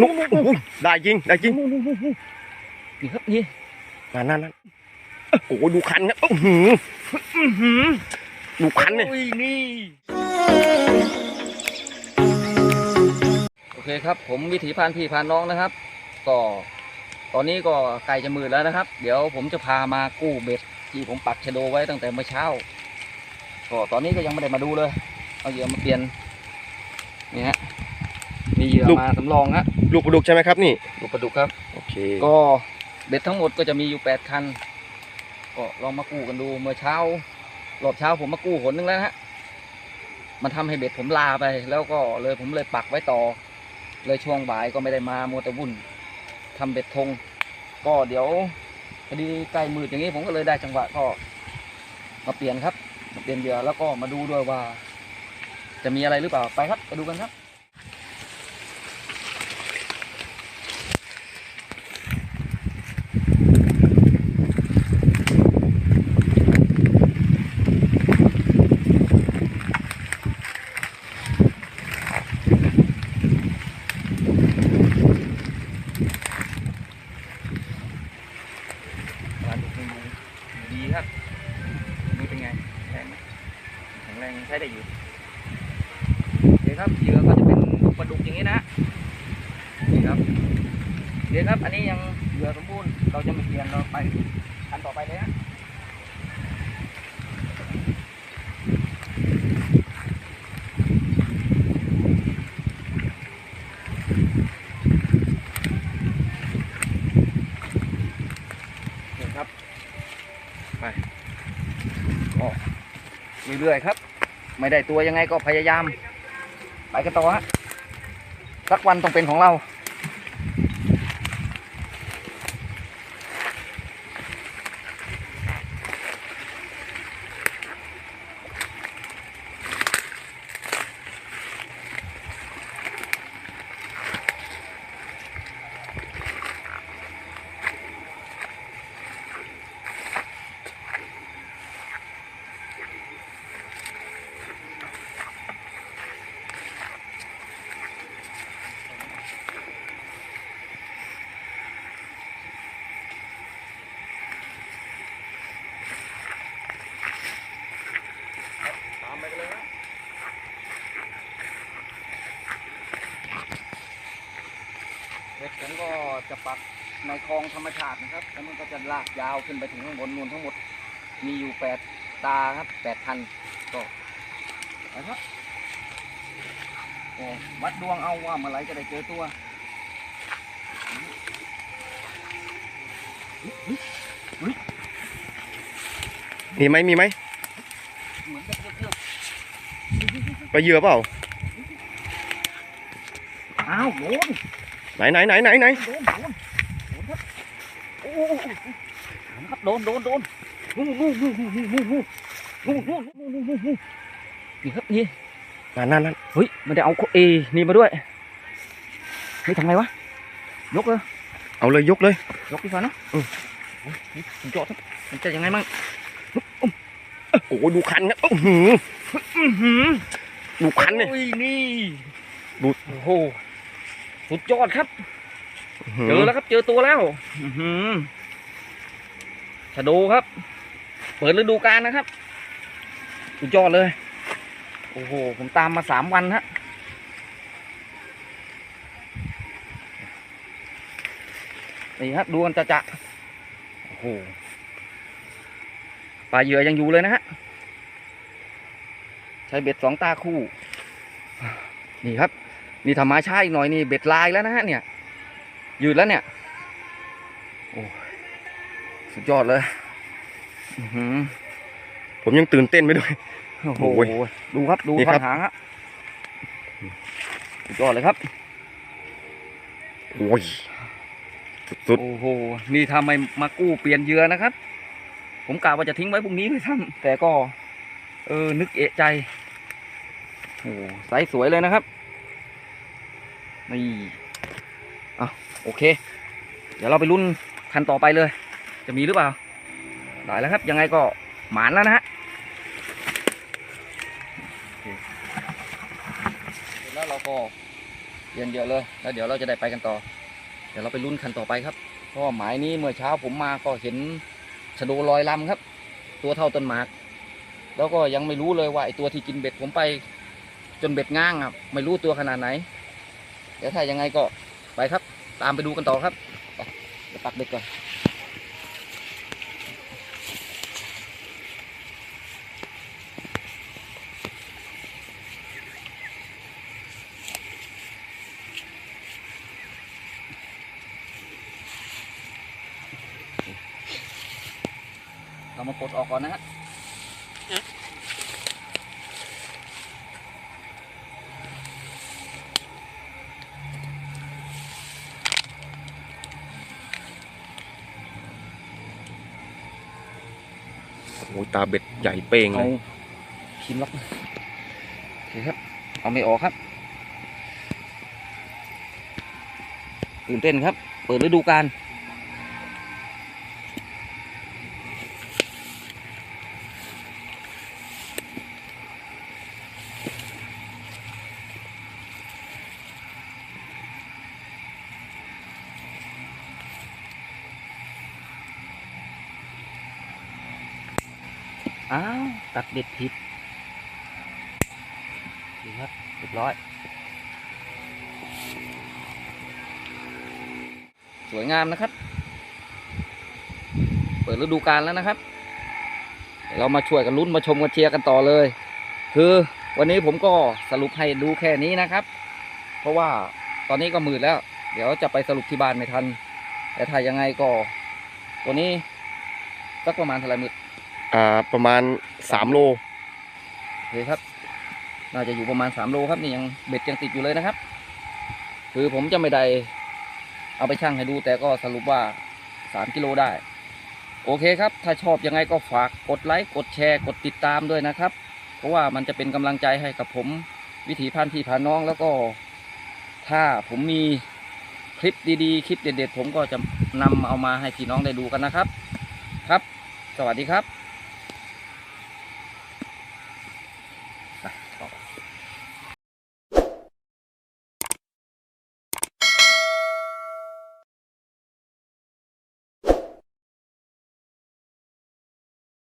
นุ๊กอุ้ยได้จริงได้จริงนี่ครับนี่นั่นนั่นนั่นโอ้โหดูคันครับอื้อหืออื้อหือดูคันเนี่ยโอ้ยนี่โอเคครับ ผมวิถีพานพี่พานน้องนะครับ ก็ตอนนี้ก็ใกล้จะมืดแล้วนะครับ เดี๋ยวผมจะพามากู้เบ็ดที่ผมปักชะโดไว้ตั้งแต่เมื่อเช้าก็ตอนนี้ก็ยังไม่ได้มาดูเลย เอาเหยื่อมาเปลี่ยนนี่ฮะ มีเหยื่อมาสำรองฮะลูกปลาดุกใช่ไหมครับนี่ลูกปลาดุกครับโอเคก็เบ็ดทั้งหมดก็จะมีอยู่แปดคัน ก็ลองมากู้กันดูเมื่อเช้ารอบเช้าผมมากู้หนนึงแล้วนะฮะมันทำให้เบ็ดผมลาไป แล้วก็เลยผมเลยปักไว้ต่อ เลยช่วงบ่ายก็ไม่ได้มามัวแต่วุ่นทำเบ็ดธงก็เดี๋ยวพอดีใกล้มืดอย่างนี้ผมก็เลยได้จังหวะก็มาเปลี่ยนครับมาเปลี่ยนเหยื่อแล้วก็มาดูด้วยว่า จะมีอะไรหรือเปล่าไปครับไปดูกันครับ ร้านดูดีครับดูเป็นไงแรงไหมแข็งแรงใช้ได้อยู่โอเครับเหยื่อก็จะเป็นลูกปลาดุกอย่างนี้นะนี่ครับโอเคครับอันนี้ยังเหยื่อสมบูรณ์เราจะไม่เปลี่ยนเราไปคันต่อไปเลยนะนี่ครับไปก็เรื่อยๆครับ ไม่ได้ตัวยังไงก็พยายาม ไปกันต่อฮะสักวันต้องเป็นของเรา ตามไปกันเลยนะเบ็ดผมก็จะปัก ในคลองธรรมชาตินะครับแล้วมันก็จะลากยาวขึ้นไปถึงข้างบนนูนทั้งหมด มีอยู่แปดตาครับแปดพันก็นะครับโอ้วัดดวงเอาว่าเมื่อไหรจะได้เจอตัวมีไหมมีไหมเหมือนกับเกือบไปเหยื่อเปล่าๆอ้าวโดนไหนไหนไหนไหนไหนโดนโดนโดนครับโอ้โห ครับโดนโดนโดนนู่นนู่นนู่นนู่นนู่นนู่นนู่นนู่นนู่นนี่ครับนี่นั่นนั่นนั่นเฮ้ยไม่ได้เอาเอนี่มาด้วยเฮ้ยทำไงวะยกเลยเอาเลยยกเลยยกดีกว่าเนอะอืมโอ้ยนี่สุดยอดครับมันจะยังไงมั่งโอ้โหดูคันครับอื้อหืออื้อหือดูคันเนี่ยโอ้ยนี่ดูโอ้โหสุดยอดครับ เจอแล้วครับเจอตัวแล้วอื้อหือชะโดครับ เปิดฤดูกาลนะครับสุดยอดเลย โอ้โห ผมตามมาสามวันฮะนี่ครับดูกันจะจะโอ้โหปลาเหยื่อยังอยู่เลยนะฮะ ใช้เบ็ดสองตาคู่ นี่ครับ นี่ทำมาช้าอีกหน่อยนี่เบ็ดลายแล้วนะฮะเนี่ย ยืดแล้วเนี่ย โอ้ยสุดยอดเลยอื้อหือผมยังตื่นเต้นไปด้วย โอ้โหโอ้ยดูครับ ดูนี่ท่ครัอนบหางฮะสุดยอดเลยครับ โอ้ย สุดโอ้โห นี่ทำไมมากู้เปลี่ยนเหยื่อนะครับ ผมกะว่าจะทิ้งไว้พรุ่งนี้เลยท่าน แต่ก็ เออ นึกเอะใจ โอ้โหไซส์สวยเลยนะครับ นี่ อะ โอเค เดี๋ยวเราไปรุ่นคันต่อไปเลย จะมีหรือเปล่า ได้แล้วครับ ยังไงก็หมานแล้วนะฮะเคเสร็จแล้วเราก็เย็นเยอะเลย แล้วเดี๋ยวเราจะได้ไปกันต่อ เดี๋ยวเราไปลุ้นคันต่อไปครับ เพราะว่าหมายนี้เมื่อเช้าผมมาก็เห็นชะโดลอยลำครับ ตัวเท่าต้นหมากแล้วก็ยังไม่รู้เลยว่าไอตัวที่กินเบ็ดผมไป จนเบ็ดง้างอะไม่รู้ตัวขนาดไหน เดี๋ยวถ้ายังไงก็ไปครับ ตามไปดูกันต่อครับไปเดี๋ยวปักเบ็ดก่อนเรามากดออกก่อนนะฮะ โอ้ตาเบ็ดใหญ่เป้งเลเอายครีมล็อกนะโอเคครับ เอาไม่ออกครับตื่นเต้นครับ เปิดฤดูกาล อ้าว ตัดเด็ดผิดดีครับเรียบร้อย สวยงามนะครับ เปิดฤดูกาลแล้วนะครับ เรามาช่วยกันลุ้นมาชมกันเชียร์กันต่อเลย คือวันนี้ผมก็สรุปให้ดูแค่นี้นะครับ เพราะว่าตอนนี้ก็มืดแล้ว เดี๋ยวจะไปสรุปที่บ้านไม่ทัน แต่ถ้ายังไงก็ ตัวนี้สักประมาณเท่าไหร่มืด อ่าประมาณสามโลโอเคครับ น่าจะอยู่ประมาณสามโลครับนี่ยังเบ็ดยังติดอยู่เลยนะครับ คือผมจะไม่ได้เอาไปชั่งให้ดู แต่ก็สรุปว่าสามกิโลได้ โอเคครับ ถ้าชอบยังไงก็ฝากกดไลค์กดแชร์กดติดตามด้วยนะครับ เพราะว่ามันจะเป็นกำลังใจให้กับผมวิถีพันธุ์พี่พาน้องแล้วก็ ถ้าผมมีคลิปดีๆ คลิปเด็ดๆ ผมก็จะนำเอามาให้พี่น้องได้ดูกันนะครับ ครับ สวัสดีครับ